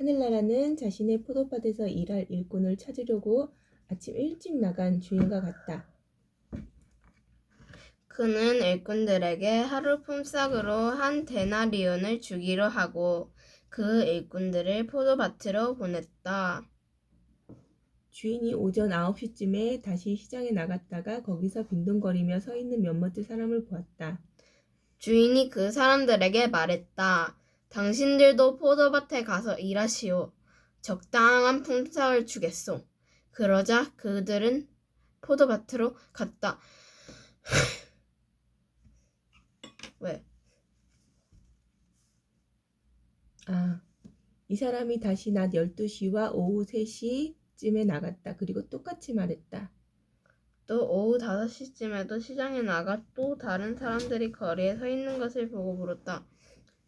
하늘나라는 자신의 포도밭에서 일할 일꾼을 찾으려고 아침 일찍 나간 주인과 같다. 그는 일꾼들에게 하루 품삯으로 한 데나리온을 주기로 하고 그 일꾼들을 포도밭으로 보냈다. 주인이 오전 9시쯤에 다시 시장에 나갔다가 거기서 빈둥거리며 서 있는 몇 멋진 사람을 보았다. 주인이 그 사람들에게 말했다. 당신들도 포도밭에 가서 일하시오. 적당한 품삯을 주겠소. 그러자 그들은 포도밭으로 갔다. 왜? 아, 이 사람이 다시 낮 12시와 오후 3시쯤에 나갔다. 그리고 똑같이 말했다. 또 오후 5시쯤에도 시장에 나가 또 다른 사람들이 거리에 서 있는 것을 보고 물었다.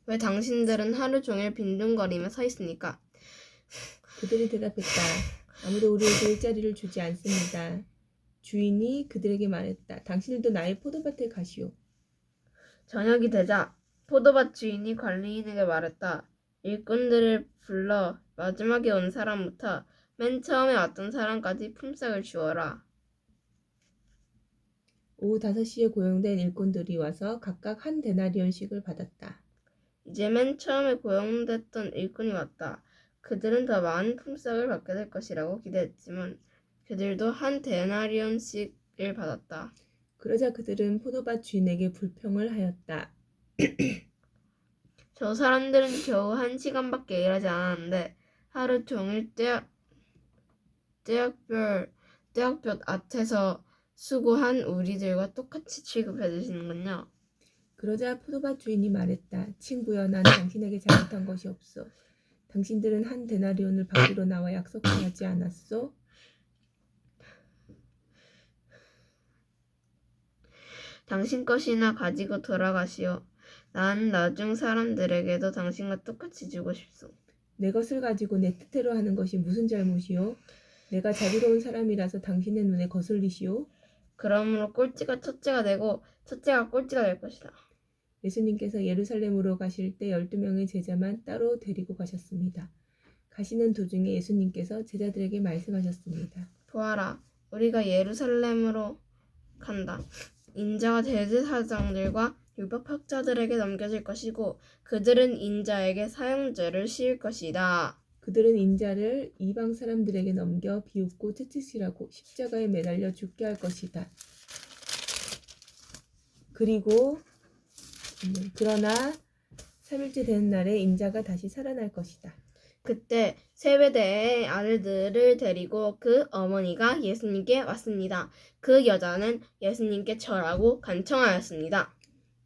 왜 당신들은 하루 종일 빈둥거리며 서 있습니까? 그들이 대답했다. 아무도 우리에게 일자리를 주지 않습니다. 주인이 그들에게 말했다. 당신들도 나의 포도밭에 가시오. 저녁이 되자 포도밭 주인이 관리인에게 말했다. 일꾼들을 불러 마지막에 온 사람부터 맨 처음에 왔던 사람까지 품삯을 주어라. 오후 5시에 고용된 일꾼들이 와서 각각 한 데나리온씩을 받았다. 이제 맨 처음에 고용됐던 일꾼이 왔다. 그들은 더 많은 품삯을 받게 될 것이라고 기대했지만 그들도 한 데나리온씩을 받았다. 그러자 그들은 포도밭 주인에게 불평을 하였다. 저 사람들은 겨우 한 시간밖에 일하지 않았는데 하루 종일 떼약, 떼약별, 떼약볕 앞에서 수고한 우리들과 똑같이 취급해 주시는군요. 그러자 포도밭 주인이 말했다. 친구여, 난 당신에게 잘못한 것이 없어. 당신들은 한 데나리온을 받기로 나와 약속하지 않았소? 당신 것이나 가지고 돌아가시오. 난 나중 사람들에게도 당신과 똑같이 주고 싶소. 내 것을 가지고 내 뜻대로 하는 것이 무슨 잘못이오? 내가 자비로운 사람이라서 당신의 눈에 거슬리시오? 그러므로 꼴찌가 첫째가 되고 첫째가 꼴찌가 될 것이다. 예수님께서 예루살렘으로 가실 때 12명의 제자만 따로 데리고 가셨습니다. 가시는 도중에 예수님께서 제자들에게 말씀하셨습니다. 보아라, 우리가 예루살렘으로 간다. 인자가 대제사장들과 율법학자들에게 넘겨질 것이고 그들은 인자에게 사형죄를 씌울 것이다. 그들은 인자를 이방 사람들에게 넘겨 비웃고 채찍질하고 십자가에 매달려 죽게 할 것이다. 그리고 음, 그러나 3일째 되는 날에 인자가 다시 살아날 것이다. 그때 세베대의 아들들을 데리고 그 어머니가 예수님께 왔습니다. 그 여자는 예수님께 절하고 간청하였습니다.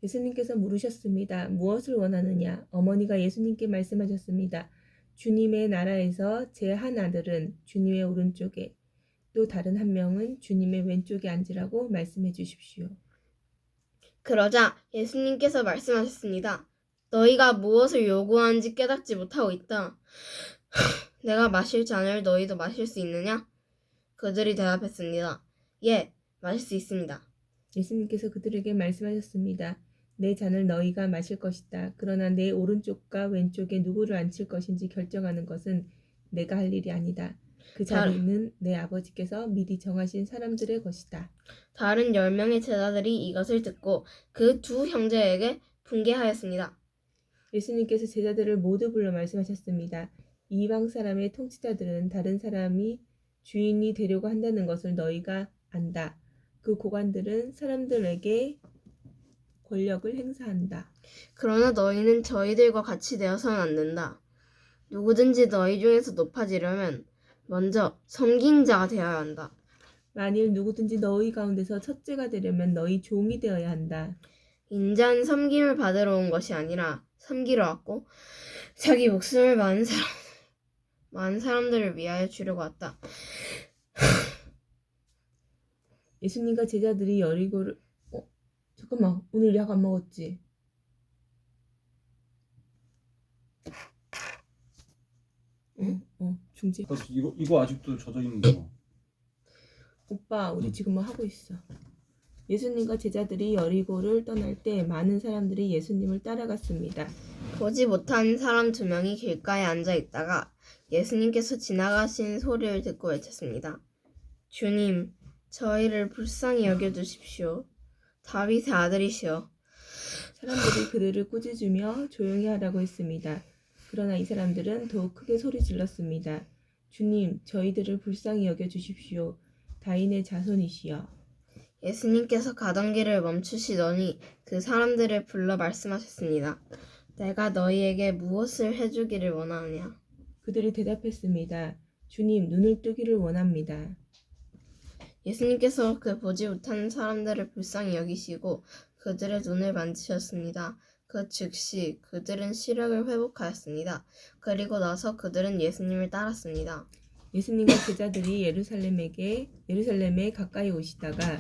예수님께서 물으셨습니다. 무엇을 원하느냐? 어머니가 예수님께 말씀하셨습니다. 주님의 나라에서 제 한 아들은 주님의 오른쪽에 또 다른 한 명은 주님의 왼쪽에 앉으라고 말씀해 주십시오. 그러자 예수님께서 말씀하셨습니다. 너희가 무엇을 요구하는지 깨닫지 못하고 있다. 내가 마실 잔을 너희도 마실 수 있느냐? 그들이 대답했습니다. 예, 마실 수 있습니다. 예수님께서 그들에게 말씀하셨습니다. 내 잔을 너희가 마실 것이다. 그러나 내 오른쪽과 왼쪽에 누구를 앉힐 것인지 결정하는 것은 내가 할 일이 아니다. 그 잘- 자리는 내 아버지께서 미리 정하신 사람들의 것이다. 다른 열 명의 제자들이 이것을 듣고 그 두 형제에게 분개하였습니다. 예수님께서 제자들을 모두 불러 말씀하셨습니다. 이방 사람의 통치자들은 다른 사람이 주인이 되려고 한다는 것을 너희가 안다. 그 고관들은 사람들에게 권력을 행사한다. 그러나 너희는 저희들과 같이 되어서는 안 된다. 누구든지 너희 중에서 높아지려면 먼저 섬긴 자가 되어야 한다. 만일 누구든지 너희 가운데서 첫째가 되려면 너희 종이 되어야 한다. 인자는 섬김을 받으러 온 것이 아니라 섬기러 왔고 자기 목숨을 많은 사람 많은 사람들을 위하여 주려고 왔다. 예수님과 제자들이 여리고를 어 잠깐만 오늘 약 안 먹었지? 응? 어 중지. 나 이거 이거 아직도 젖어 있는 거. 오빠, 우리 지금 뭐 하고 있어? 예수님과 제자들이 여리고를 떠날 때 많은 사람들이 예수님을 따라갔습니다. 보지 못한 사람 두 명이 길가에 앉아 있다가 예수님께서 지나가신 소리를 듣고 외쳤습니다. 주님, 저희를 불쌍히 여겨 주십시오. 다윗의 아들이시여. 사람들이 그들을 꾸짖으며 조용히 하라고 했습니다. 그러나 이 사람들은 더욱 크게 소리 질렀습니다. 주님, 저희들을 불쌍히 여겨 주십시오. 다인의 자손이시여. 예수님께서 가던 길을 멈추시더니 그 사람들을 불러 말씀하셨습니다. 내가 너희에게 무엇을 해주기를 원하느냐? 그들이 대답했습니다. 주님, 눈을 뜨기를 원합니다. 예수님께서 그 보지 못하는 사람들을 불쌍히 여기시고 그들의 눈을 만지셨습니다. 그 즉시 그들은 시력을 회복하였습니다. 그리고 나서 그들은 예수님을 따랐습니다. 예수님과 제자들이 예루살렘에게 예루살렘에 가까이 오시다가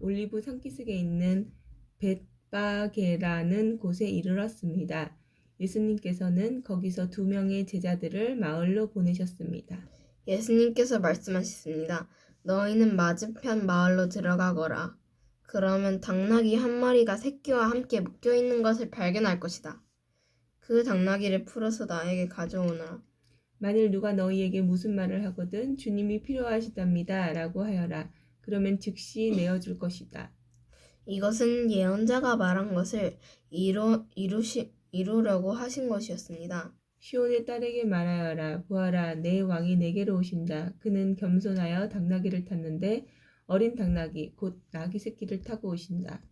올리브 산기슭에 있는 벳바게라는 곳에 이르렀습니다. 예수님께서는 거기서 두 명의 제자들을 마을로 보내셨습니다. 예수님께서 말씀하셨습니다. 너희는 맞은편 마을로 들어가거라. 그러면 당나귀 한 마리가 새끼와 함께 묶여 있는 것을 발견할 것이다. 그 당나귀를 풀어서 나에게 가져오너라. 만일 누가 너희에게 무슨 말을 하거든 주님이 필요하시답니다. 라고 하여라. 그러면 즉시 내어줄 것이다. 이것은 예언자가 말한 것을 이루, 이루시, 이루려고 하신 것이었습니다. 시온의 딸에게 말하여라. 보아라, 내 왕이 내게로 오신다. 그는 겸손하여 당나귀를 탔는데 어린 당나귀, 곧 나귀 새끼를 타고 오신다.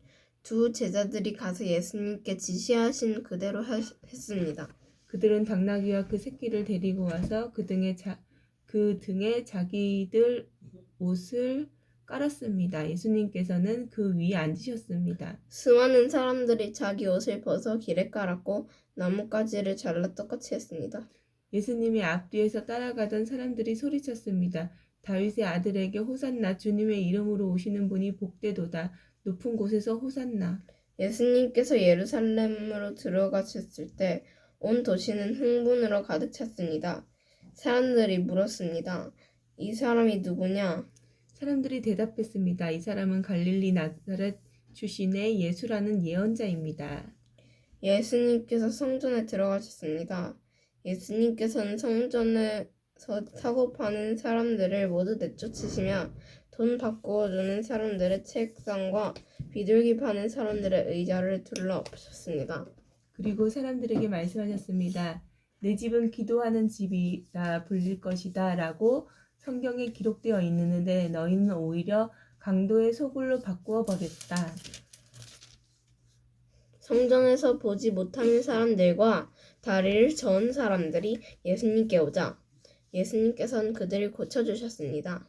두 제자들이 가서 예수님께 지시하신 그대로 하- 했습니다. 그들은 당나귀와 그 새끼를 데리고 와서 그 등에 자, 그 등에 자기들 옷을 깔았습니다. 예수님께서는 그 위에 앉으셨습니다. 수많은 사람들이 자기 옷을 벗어 길에 깔았고 나뭇가지를 잘라 똑같이 했습니다. 예수님이 앞뒤에서 따라가던 사람들이 소리쳤습니다. 다윗의 아들에게 호산나 주님의 이름으로 오시는 분이 복되도다. 높은 곳에서 호산나. 예수님께서 예루살렘으로 들어가셨을 때 온 도시는 흥분으로 가득 찼습니다. 사람들이 물었습니다. 이 사람이 누구냐? 사람들이 대답했습니다. 이 사람은 갈릴리 나사렛 출신의 예수라는 예언자입니다. 예수님께서 성전에 들어가셨습니다. 예수님께서는 성전에서 사고 파는 사람들을 모두 내쫓으시며 돈 바꾸어 주는 사람들의 책상과 비둘기 파는 사람들의 의자를 둘러 엎으셨습니다. 그리고 사람들에게 말씀하셨습니다. 내 집은 기도하는 집이라 불릴 것이다 라고 성경에 기록되어 있는데 너희는 오히려 강도의 소굴로 바꾸어 버렸다. 성전에서 보지 못하는 사람들과 다리를 저은 사람들이 예수님께 오자 예수님께서는 그들을 고쳐주셨습니다.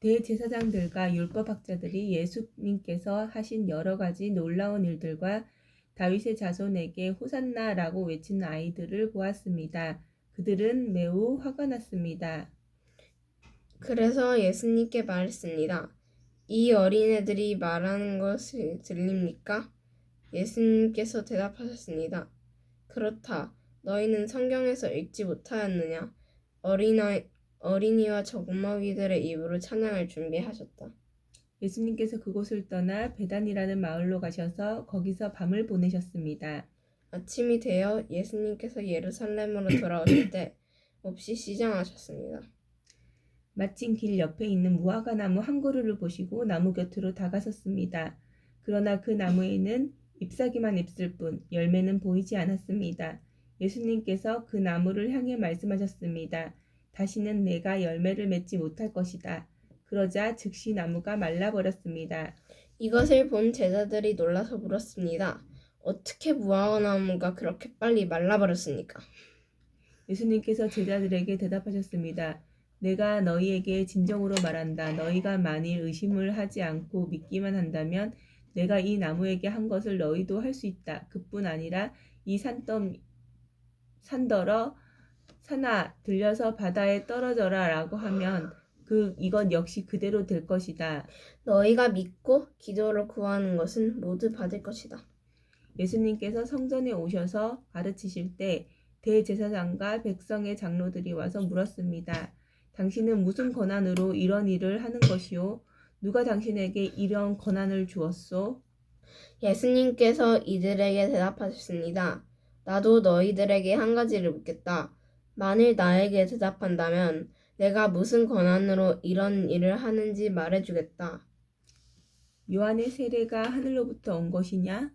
대제사장들과 율법학자들이 예수님께서 하신 여러 가지 놀라운 일들과 다윗의 자손에게 호산나라고 외치는 아이들을 보았습니다. 그들은 매우 화가 났습니다. 그래서 예수님께 말했습니다. 이 어린애들이 말하는 것이 들립니까? 예수님께서 대답하셨습니다. 그렇다. 너희는 성경에서 읽지 못하였느냐? 어린아이, 어린이와 적마귀들의 입으로 찬양을 준비하셨다. 예수님께서 그곳을 떠나 베단이라는 마을로 가셔서 거기서 밤을 보내셨습니다. 아침이 되어 예수님께서 예루살렘으로 돌아오실 때 몹시 시장하셨습니다. 마침 길 옆에 있는 무화과 나무 한 그루를 보시고 나무 곁으로 다가섰습니다. 그러나 그 나무에는 잎사귀만 있을 뿐 열매는 보이지 않았습니다. 예수님께서 그 나무를 향해 말씀하셨습니다. 다시는 내가 열매를 맺지 못할 것이다. 그러자 즉시 나무가 말라버렸습니다. 이것을 본 제자들이 놀라서 물었습니다. 어떻게 무화과 나무가 그렇게 빨리 말라버렸습니까? 예수님께서 제자들에게 대답하셨습니다. 내가 너희에게 진정으로 말한다. 너희가 만일 의심을 하지 않고 믿기만 한다면 내가 이 나무에게 한 것을 너희도 할 수 있다. 그뿐 아니라 이 산덤 산더러 산아 들려서 바다에 떨어져라 라고 하면 그 이것 역시 그대로 될 것이다. 너희가 믿고 기도로 구하는 것은 모두 받을 것이다. 예수님께서 성전에 오셔서 가르치실 때 대제사장과 백성의 장로들이 와서 물었습니다. 당신은 무슨 권한으로 이런 일을 하는 것이요? 누가 당신에게 이런 권한을 주었소? 예수님께서 이들에게 대답하셨습니다. 나도 너희들에게 한 가지를 묻겠다. 만일 나에게 대답한다면 내가 무슨 권한으로 이런 일을 하는지 말해주겠다. 요한의 세례가 하늘로부터 온 것이냐?